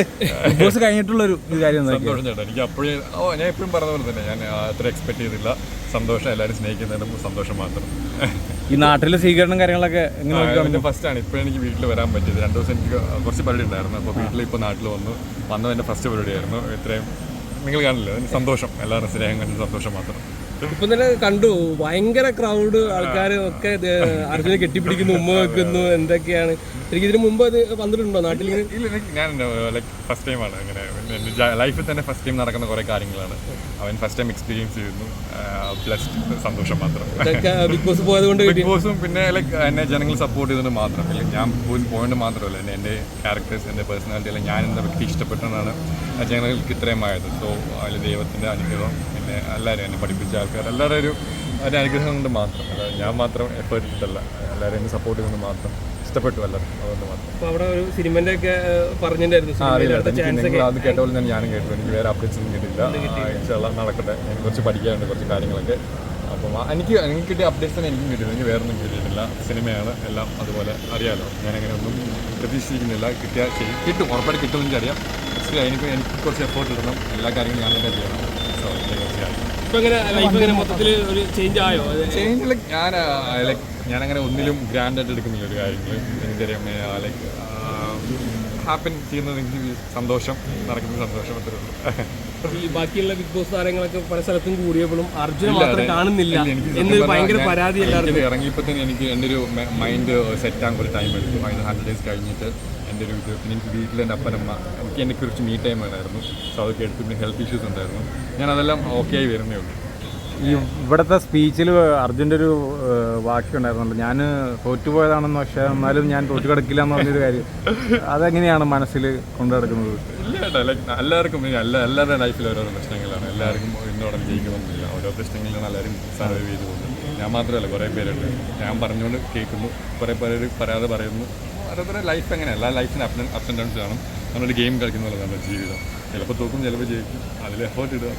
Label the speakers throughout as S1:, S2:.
S1: Big boss കഴിഞ്ഞിട്ടുള്ള ഒരു കാര്യം
S2: സന്തോഷം ചേട്ടാ. എനിക്ക് അപ്പോഴേ ഓ ഞാൻ എപ്പോഴും പറഞ്ഞ പോലെ തന്നെ ഞാൻ അത്ര എക്സ്പെക്ട് ചെയ്തില്ല. സന്തോഷം എല്ലാവരും സ്നേഹിക്കുന്നതിനും സന്തോഷം മാത്രം.
S1: ഈ നാട്ടിലെ സ്വീകരണം കാര്യങ്ങളൊക്കെ എങ്ങനെ
S2: ഫസ്റ്റ് ആണ്. ഇപ്പോഴും എനിക്ക് വീട്ടിൽ വരാൻ പറ്റിയത്. രണ്ട് ദിവസം എനിക്ക് കുറച്ച് പരിപാടി ഉണ്ടായിരുന്നു. അപ്പോൾ വീട്ടിൽ ഇപ്പോൾ നാട്ടിൽ വന്നു. വന്നത് എന്റെ ഫസ്റ്റ് പരിപാടിയായിരുന്നു. ഇത്രയും നിങ്ങൾ കാണില്ല? സന്തോഷം. എല്ലാവരും സ്നേഹം കണ്ട് സന്തോഷം മാത്രം.
S3: ഇപ്പൊ തന്നെ കണ്ടു. ഭയങ്കര ക്രൗഡ് ആൾക്കാർ ഒക്കെ അർജുനെ കെട്ടിപ്പിടിക്കുന്നു ഉമ്മ വെക്കുന്നു എന്തൊക്കെയാണ്. എനിക്ക് ഇതിനു മുമ്പ് അത് വന്നിട്ടുണ്ടോ നാട്ടിൽ
S2: ഇല്ല ഞാൻ ലൈക്ക് ഫസ്റ്റ് ടൈമാണ് അങ്ങനെ ലൈഫിൽ തന്നെ ഫസ്റ്റ് ടൈം നടക്കുന്ന കുറേ കാര്യങ്ങളാണ്. അവൻ ഫസ്റ്റ് ടൈം എക്സ്പീരിയൻസ് ചെയ്യുന്നു. പ്ലസ് സന്തോഷം മാത്രം.
S3: ബിഗ് ബോസ് പോയതുകൊണ്ട്
S2: ബിഗ് ബോസും പിന്നെ ലൈക്ക് എന്നെ ജനങ്ങൾ സപ്പോർട്ട് ചെയ്തത് മാത്രം ഞാൻ പോയി പോയിന്റ് മാത്രമല്ല എന്നെ എന്റെ ക്യാരക്ടേഴ്സ് എന്റെ പേഴ്സണാലിറ്റി അല്ല ഞാൻ എന്ന വ്യക്തി ഇഷ്ടപ്പെട്ടതാണ് ജനങ്ങൾക്ക് ഇത്രയും ആയത്. സോ അതിൽ ദൈവത്തിന്റെ അനുഗ്രഹം പിന്നെ എല്ലാവരും എന്നെ പഠിപ്പിച്ച ആൾക്കാർ. എല്ലാവരും ഒരു ഒരു അനുഗ്രഹം കൊണ്ട് മാത്രം. അതായത് ഞാൻ മാത്രം എഫേർട്ട് ഇട്ടിട്ടല്ല എല്ലാവരും എന്നെ സപ്പോർട്ട് ചെയ്തുകൊണ്ട് മാത്രം. ഇഷ്ടപ്പെട്ടു എല്ലാവരും. അതുകൊണ്ട് മാത്രം.
S3: അപ്പോൾ അവിടെ ഒരു സിനിമന്റെ ഒക്കെ പറഞ്ഞിട്ടുണ്ടായിരുന്നു.
S2: അത് കേട്ട പോലെ തന്നെ ഞാനും കേട്ടു. എനിക്ക് വേറെ അപ്ഡേറ്റ്സ് ഒന്നും കിട്ടിയില്ല. എല്ലാം നടക്കട്ടെ. എനിക്ക് കുറച്ച് പഠിക്കാനുണ്ട് കുറച്ച് കാര്യങ്ങളൊക്കെ. അപ്പം എനിക്ക് എനിക്ക് കിട്ടിയ അപ്ഡേറ്റ്സ് തന്നെ എനിക്കും കിട്ടിയില്ല എനിക്ക് വേറെ ഒന്നും കിട്ടിയിട്ടില്ല. സിനിമയാണ് എല്ലാം അതുപോലെ അറിയാമല്ലോ ഞാനങ്ങനെ ഒന്നും പ്രതീക്ഷിക്കുന്നില്ല കിട്ടിയാൽ ശരി. കിട്ടും. ഉറപ്പായിട്ട് കിട്ടുമെന്ന് എനിക്കറിയാം. പക്ഷേ എനിക്ക് എനിക്ക് കുറച്ച് എഫേർട്ട് ഇടണം. എല്ലാ കാര്യങ്ങളും ഞാൻ തന്നെ ചെയ്യണം.
S3: ചേഞ്ച്
S2: ലൈക്ക് ഞാൻ ലൈക്ക് ഞാൻ അങ്ങനെ ഒന്നിലും ഗ്രാൻഡ് ആയിട്ട് എടുക്കുന്നില്ല ഒരു കാര്യങ്ങളും. എനിക്കറിയാം ലൈക്ക് ഹാപ്പൻ ചെയ്യുന്നത് എനിക്ക് സന്തോഷം നടക്കുന്ന സന്തോഷം അത്രയുള്ളൂ
S3: ഈ ബാക്കിയുള്ള ബിഗ് ബോസ് താരങ്ങളൊക്കെ പല സ്ഥലത്തും കൂടിയപ്പോഴും അർജുന മാത്രം കാണുന്നില്ല
S2: ഇല്ല, എനിക്ക്
S3: എന്ന്
S2: പറഞ്ഞാൽ
S3: ഭയങ്കര പരാതി എല്ലാവർക്കും.
S2: ഇറങ്ങിയപ്പോൾ തന്നെ എനിക്ക് എന്റെ ഒരു മൈൻഡ് സെറ്റ് ആകാൻ ഒരു ടൈം എടുത്തു. അതിന് ഹൺഡ്രഡ് ഡേയ്സ് കഴിഞ്ഞിട്ട് എന്റെ ഒരു ഇത് പിന്നെ എനിക്ക് വീട്ടിൽ എന്റെ അപ്പനമ്മ എനിക്ക് എന്നെ കുറിച്ച് മീ ടൈം വേണമായിരുന്നു. സോ അതൊക്കെ എടുത്ത് പിന്നെ ഹെൽത്ത് ഇഷ്യൂസ് ഉണ്ടായിരുന്നു. ഞാൻ അതെല്ലാം ഓക്കെ ആയി വരുന്നേ ഉള്ളൂ.
S1: ഈ ഇവിടുത്തെ സ്പീച്ചിൽ അർജുന്റെ ഒരു വാക്യുണ്ടായിരുന്നല്ലോ ഞാൻ തോറ്റുപോയതാണെന്ന് പക്ഷെ എന്നാലും ഞാൻ തോറ്റു കിടക്കില്ല എന്ന് പറഞ്ഞൊരു കാര്യം. അതെങ്ങനെയാണ് മനസ്സിൽ കൊണ്ടു നടക്കുന്നത്?
S2: ലൈക്ക് എല്ലാവർക്കും എല്ലാവരുടെ ലൈഫിൽ ഓരോ പ്രശ്നങ്ങളാണ്. എല്ലാവർക്കും ഇന്നോടെ ജയിക്കണമെന്നില്ല ഓരോ പ്രശ്നങ്ങളിലാണ് എല്ലാവരും സർവൈവ് ചെയ്തു പോകുന്നത് ഞാൻ മാത്രമല്ല കുറേ പേരുണ്ട്. ഞാൻ പറഞ്ഞുകൊണ്ട് കേൾക്കുന്നു. കുറേ പേര് പറയാതെ പറയുന്നു. ഓരോരുത്തരുടെ ലൈഫ് എങ്ങനെ എല്ലാ ലൈഫിന് അപ്പ് അപ്സ് ആൻഡ് ഡൗൺസ് കാണും. നമ്മളൊരു ഗെയിം കളിക്കുന്ന പോലെ നമ്മുടെ ജീവിതം. ചിലപ്പോൾ തോക്കും ചിലപ്പോൾ ജയിക്കും. അതിൽ എഫേർട്ട് ഇടുക.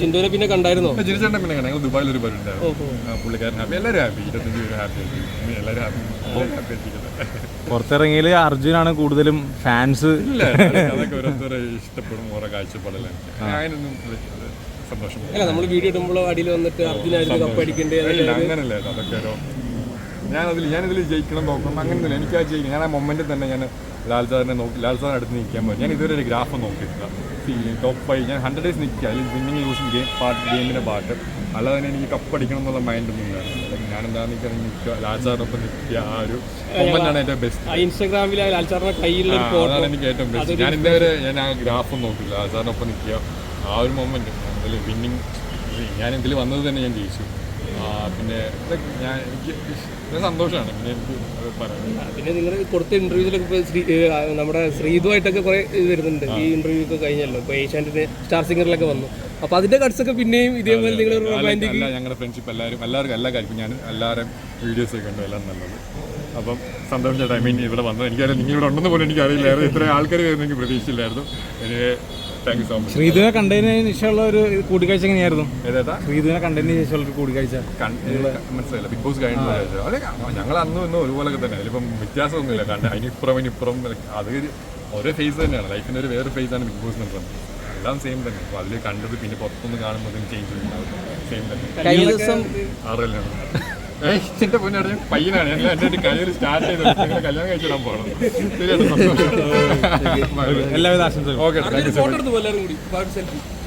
S3: ജിൻഡോനെ പിന്നെ കണ്ടായിരുന്നോ?
S2: ചിരിച്ചേട്ടൻ പിന്നെ ഞങ്ങൾ ദുബായിൽ ഒരു പരിപാടി ഉണ്ടായിരുന്നു ആ, പുള്ളിക്കാരൻ ഹാപ്പി. എല്ലാവരും ഹാപ്പി. ഇരുപത്തഞ്ച് പേര് ഹാപ്പി എല്ലാവരും ഹാപ്പി. ഹാപ്പി
S1: പുറത്തിറങ്ങിയിൽ അർജുനാണ് കൂടുതലും ഫാൻസ്.
S2: ഇല്ല അതൊക്കെ ഓരോരുത്തരെ ഇഷ്ടപ്പെടും. ഓരോ കാഴ്ചപ്പാടെല്ലാം like, സന്തോഷം.
S3: അല്ല നമ്മൾ വീഡിയോ ഇടുമ്പോൾ അടിയിൽ വന്നിട്ട് അർജുനായിരുന്നു കപ്പ് അടിക്കേണ്ടത്
S2: അങ്ങനല്ല അതൊക്കെ ഓരോ ഞാനതിൽ ഞാനിതിൽ ജയിക്കണം നോക്കണം. അങ്ങനെയൊന്നുമില്ല എനിക്ക് ആ ജയിക്കണം. ഞാൻ ആ മൊമെന്റിൽ തന്നെ ഞാൻ ലാൽ സാറിനെ നോക്കി ലാൽ സാറിന് അടുത്ത് നിൽക്കാൻ പറ്റും ഞാൻ ഇതുവരെ ഒരു ഗ്രാഫ് നോക്കിയിട്ടില്ല. ടോപ്പ് ഫൈവ് ഞാൻ ഹൺഡ്രഡ് ഡേയ്സ് നിൽക്കുക അതിൽ വിന്നിങ് ലൂസിങ് ഗെയിം പാർട്ട് ഗെയിമിന്റെ പാട്ട് അല്ലാതെ തന്നെ എനിക്ക് കപ്പ് അടിക്കണം എന്നുള്ള മൈൻഡൊന്നും ഇല്ലായിരുന്നു ഞാൻ എന്താ നിൽക്കുക നിൽക്കുക ലാൽസാറിനൊപ്പം നിൽക്കുക ആ ഒരു മൊമെന്റാണ് ഏറ്റവും ബെസ്റ്റ്
S3: ആ ഇൻസ്റ്റാഗ്രാമിൽ ലാൽച്ചാറിന്റെ കയ്യിലുള്ള
S2: അതാണ് എനിക്ക് ഏറ്റവും ബെസ്റ്റ് ഞാൻ ഇന്നേവരെ ഞാൻ ആ ഗ്രാഫ് നോക്കില്ല ലാൽസാറിനൊപ്പം നിൽക്കുക ആ ഒരു മൊമെന്റ് അതിൽ വിന്നിങ് ഞാൻ ഇതിൽ വന്നത് തന്നെ ഞാൻ ജയിച്ചു. പിന്നെ ഞാൻ എനിക്ക് സന്തോഷമാണ്. പിന്നെ എനിക്ക് പറയാം
S3: പിന്നെ നിങ്ങൾ കൊടുത്ത ഇന്റർവ്യൂസിലൊക്കെ ഇപ്പോൾ ശ്രീ നമ്മുടെ ശ്രീതുമായിട്ടൊക്കെ കുറെ ഇത് വരുന്നുണ്ട്. ഈ ഇന്റർവ്യൂ ഒക്കെ കഴിഞ്ഞല്ലോ. ഇപ്പോൾ ഏഷ്യാനെറ്റിന് സ്റ്റാർ സിംഗറിലൊക്കെ വന്നു. അപ്പോൾ അതിന്റെ കട്സ് ഒക്കെ പിന്നെയും ഇതേപോലെ നിങ്ങൾ റൊമാന്റിക്
S2: അല്ല ഞങ്ങളുടെ ഫ്രണ്ട്ഷിപ്പ് എല്ലാവരും എല്ലാവർക്കും എല്ലാ കാര്യവും ഞാൻ എല്ലാവരും വീഡിയോസ് ഒക്കെ ഉണ്ട് എല്ലാം നല്ലത്. അപ്പം സന്തോഷം ചേട്ടാ. ഐ മീൻ ഇവിടെ വന്നത് എനിക്കറിയാം. നിങ്ങൾ ഇവിടെ ഉണ്ടെന്ന് പോലും എനിക്കറിയില്ലായിരുന്നു ഇത്ര ആൾക്കാർ വരുന്നെങ്കിൽ പ്രതീക്ഷയില്ലായിരുന്നു. എനിക്ക് താങ്ക് യു സോ മച്ച്
S1: ശ്രീധുവിനെ കണ്ടതിന് ശേഷമുള്ള ഒരു കൂടിക്കാഴ്ച എങ്ങനെയായിരുന്നു?
S2: ഏതാ
S1: ശ്രീധുവിനെ കണ്ടതിന് ശേഷമുള്ള ഒരു കൂടിക്കാഴ്ച.
S2: മനസ്സിലായില്ല. ബിഗ് ബോസ് കഴിഞ്ഞ അതെ ഞങ്ങൾ അന്നും ഇന്നും ഒരുപോലൊക്കെ തന്നെ. അതിലിപ്പം വ്യത്യാസമൊന്നുമില്ല. കണ്ട അതിനിപ്പുറം ഇനിപ്പുറം അത് ഒരേ ഓരോ ഫേസ് തന്നെയാണ്. ലൈഫിന്റെ ഒരു വേറെ ഫേസ് ആണ് ബിഗ് ബോസ് എന്ന് പറയുന്നത് എല്ലാം സെയിം തന്നെ. അപ്പോൾ അതിൽ കണ്ടത് പിന്നെ പുറത്തുനിന്ന് കാണുമ്പോൾ ചേഞ്ച് സെയിം തന്നെ.
S3: കഴിഞ്ഞ ദിവസം
S2: ആറല്ലാണ് എന്റെ പറഞ്ഞു പയ്യനാണ്. കരിയർ സ്റ്റാർട്ട് ചെയ്തത് നിങ്ങളെ കല്യാണം കഴിച്ചിടാൻ പോകണം. ശരിയാണ് സന്തോഷം.
S1: എല്ലാവിധ ആശംസകളും.
S2: Okay thank you so
S3: photo